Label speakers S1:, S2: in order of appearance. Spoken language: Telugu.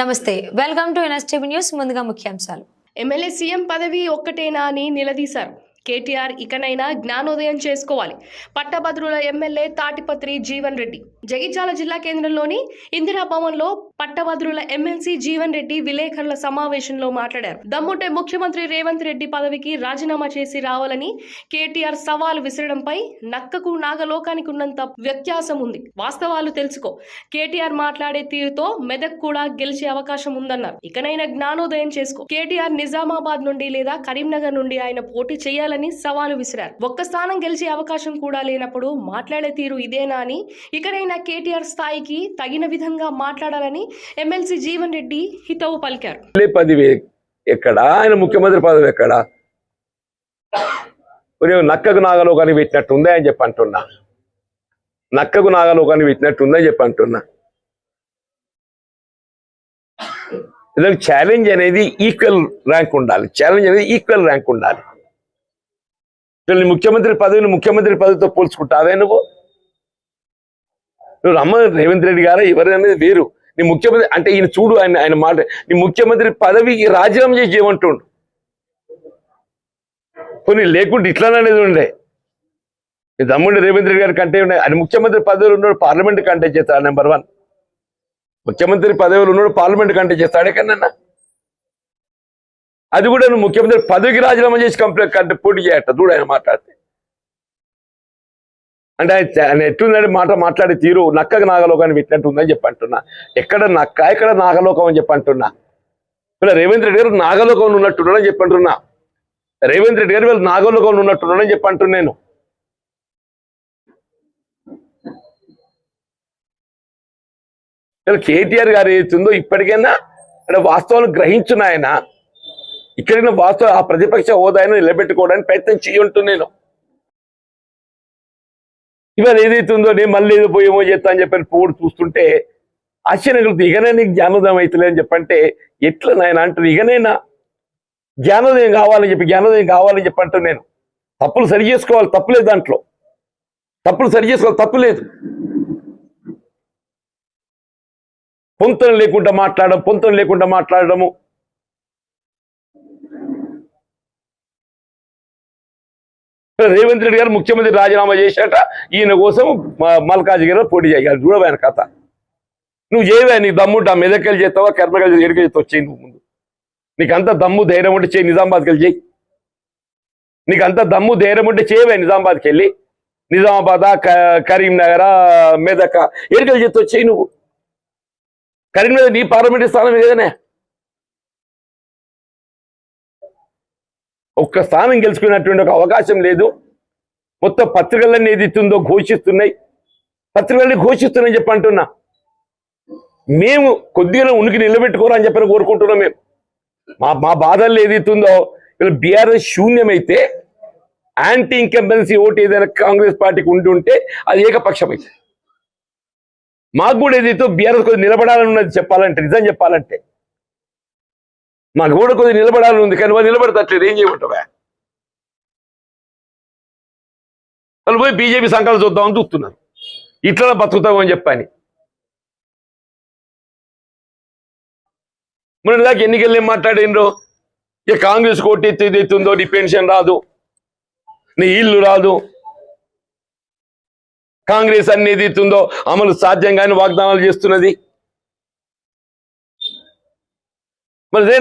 S1: నమస్తే వెల్కమ్ టు ఎన్ఎస్టీవీ న్యూస్ ముందుగా ముఖ్యాంశాలు.
S2: ఎమ్మెల్యే సీఎం పదవి ఒక్కటేనా అని నిలదీశారు. కేటీఆర్ ఇకనైనా జ్ఞానోదయం చేసుకోవాలి. పట్టభద్రుల ఎమ్మెల్యే తాటిపత్రి జీవన్ రెడ్డి. జగిత్యాల జిల్లా కేంద్రంలోని ఇందిరా భవన్లో పట్టభద్రుల ఎమ్మెల్సీ జీవన్ రెడ్డి విలేకరుల సమావేశంలో మాట్లాడారు. దమ్ముంటే ముఖ్యమంత్రి రేవంత్ రెడ్డి పదవికి రాజీనామా చేసి రావాలని కేటీఆర్ సవాలు విసరడంపై నక్కకు నాగలోకానికి ఉన్నంత వ్యత్యాసం ఉంది. వాస్తవాలు తెలుసుకో. కేటీఆర్ మాట్లాడే తీరుతో మెదక్ కూడా గెలిచే అవకాశం ఉందన్నారు. ఇకనైనా జ్ఞానోదయం చేసుకో. కేటీఆర్ నిజామాబాద్ నుండి లేదా కరీంనగర్ నుండి ఆయన పోటీ చేయాలి చేయాలని సవాలు విసిరారు. ఒక్క స్థానం గెలిచే అవకాశం కూడా లేనప్పుడు మాట్లాడే తీరు ఇదేనా అని ఇకనైనా కేటీఆర్ స్థాయికి తగిన విధంగా మాట్లాడాలని ఎమ్మెల్సీ జీవన్ రెడ్డి హితవు పలికారు.
S3: పదవి ఎక్కడ? ఆయన ముఖ్యమంత్రి పదవి ఎక్కడ? నక్కకు నాగలోకాన్ని పెట్టినట్టు అని చెప్పి అంటున్నా. నక్కకు నాగలోకాన్ని పెట్టినట్టు ఉందని చెప్పి అంటున్నా. ఛాలెంజ్ అనేది ఈక్వల్ ర్యాంక్ ఉండాలి. ఛాలెంజ్ అనేది ఈక్వల్ ర్యాంక్ ఉండాలి. వీళ్ళని నీ ముఖ్యమంత్రి పదవిని ముఖ్యమంత్రి పదవితో పోల్చుకుంటావే నువ్వు? నువ్వు రమ్మ రేవంత్ రెడ్డి గారు ఎవరనేది వేరు. నీ ముఖ్యమంత్రి అంటే ఈయన చూడు ఆయన ఆయన మాట. నీ ముఖ్యమంత్రి పదవికి రాజీనామా చేసి చేయమంటుండు. కొన్ని లేకుంటే ఇట్లాననేది ఉండే. నీ తమ్ముడు రేవంత్ రెడ్డి గారి కంటే ఉండే. ఆయన ముఖ్యమంత్రి పదవిలో ఉన్నాడు పార్లమెంట్ కంటే చేస్తాడు నెంబర్ వన్ ముఖ్యమంత్రి పదవిలో ఉన్నాడు పార్లమెంట్ కంటే చేస్తాడే కన్నా అది కూడా నువ్వు ముఖ్యమంత్రి పదవికి రాజీనామా చేసి కంప్లైంట్ కంటే పోటీ చేయట. చూడు ఆయన మాట్లాడితే. అంటే ఆయన ఎట్లుందంటే మాట మాట్లాడే తీరు నక్కకు నాగలోకాన్ని పెట్టినట్టు ఉందని చెప్పి అంటున్నా. ఎక్కడ నక్క ఎక్కడ నాగలోకం అని చెప్పి అంటున్నా. ఇలా రేవంత్ రెడ్డి గారు నాగలోకంలో ఉన్నట్టున్నాడని చెప్పి అంటున్నా. రేవంత్ రెడ్డి గారు వీళ్ళు నాగలోకం ఉన్నట్టున్నాడని చెప్పి అంటున్నా నేను. కేటీఆర్ గారు ఏతుందో ఇప్పటికైనా అంటే వాస్తవాలు గ్రహించున్నాయన ఇక్కడైనా వాస్తవ ఆ ప్రతిపక్ష హోదాను నిలబెట్టుకోవడానికి ప్రయత్నం చేయుంటూ నేను. ఇవాళ ఏదైతుందో నేను మళ్ళీ ఏదో పోయేమో చేస్తా అని చెప్పి పోడు చూస్తుంటే ఆశ్చర్యం కలుగుతుంది ఇకనే నీకు జ్ఞానోదయం అవుతలే అని చెప్పంటే ఎట్లా నాయన అంటారు? ఇకనైనా జ్ఞానోదయం కావాలని చెప్పి జ్ఞానోదయం కావాలని చెప్పి అంటాను నేను. తప్పులు సరి చేసుకోవాలి తప్పులేదు దాంట్లో. తప్పులు సరి చేసుకోవాలి తప్పు లేదు. పొంతన లేకుండా మాట్లాడడం పొంతన లేకుండా మాట్లాడడము రేవంత్ రెడ్డి గారు ముఖ్యమంత్రి రాజీనామా చేశాట ఈయన కోసం మల్కాజ్ గారు పోటీ చేయాలి. చూడవాయన కథ. నువ్వు చేయవే నీకు దమ్ముంటే ఆ మెదక్కలు చేస్తావా కర్మకలు ఎడుక చేస్తావు? చేయి నువ్వు ముందు. నీకు అంత దమ్ము ధైర్యం ఉంటే చేయి నిజామాబాద్కి వెళ్ళి చేయి. నీకు అంత దమ్ము ధైర్యం ఉంటే చేయవే నిజామాబాద్కి వెళ్ళి నిజామాబాద్ కరీంనగర్ మెదక్క ఎడకలు చేస్తావు? చేయి నువ్వు. కరీంనగర్ నీ పార్లమెంటరీ స్థానం ఏదైనా ఒక్క స్థానం గెలుచుకున్నటువంటి ఒక అవకాశం లేదు. మొత్తం పత్రికలన్నీ ఏది ఇస్తుందో ఘోషిస్తున్నాయి. పత్రికలన్నీ ఘోషిస్తున్నాయని చెప్పి అంటున్నా. మేము కొద్దిగా ఉనికి నిలబెట్టుకోరని చెప్పని కోరుకుంటున్నాం మేము. మా మా బాధల్లో ఏది ఇస్తుందో ఇలా బీఆర్ఎస్ శూన్యమైతే యాంటీ ఇన్కంబెన్సీ ఓటు ఏదైనా కాంగ్రెస్ పార్టీకి ఉండి ఉంటే అది ఏకపక్షమైతే. మాకు కూడా ఏదైతే బీఆర్ఎస్ కొద్దిగా నిలబడాలని ఉన్నది చెప్పాలంటే నిజం చెప్పాలంటే మాకు కూడా కొద్దిగా నిలబడాలని ఉంది కానీ వాళ్ళు నిలబడతట్లేదు. ఏం చేయమంటావా? వాళ్ళు పోయి బీజేపీ సంఘాలు చూద్దామని చూస్తున్నారు. ఇట్లా బతుకుతామని చెప్పని. మొన్న దాకా ఎన్నికలు ఏం మాట్లాడిండ్రు? ఇక కాంగ్రెస్ కోటి ఎత్తి ఎత్తుందో నీ పెన్షన్ రాదు. నీ ఇల్లు రాదు. కాంగ్రెస్ అన్ని ఏది ఎత్తుందో అమలు సాధ్యంగానే వాగ్దానాలు చేస్తున్నది. మరి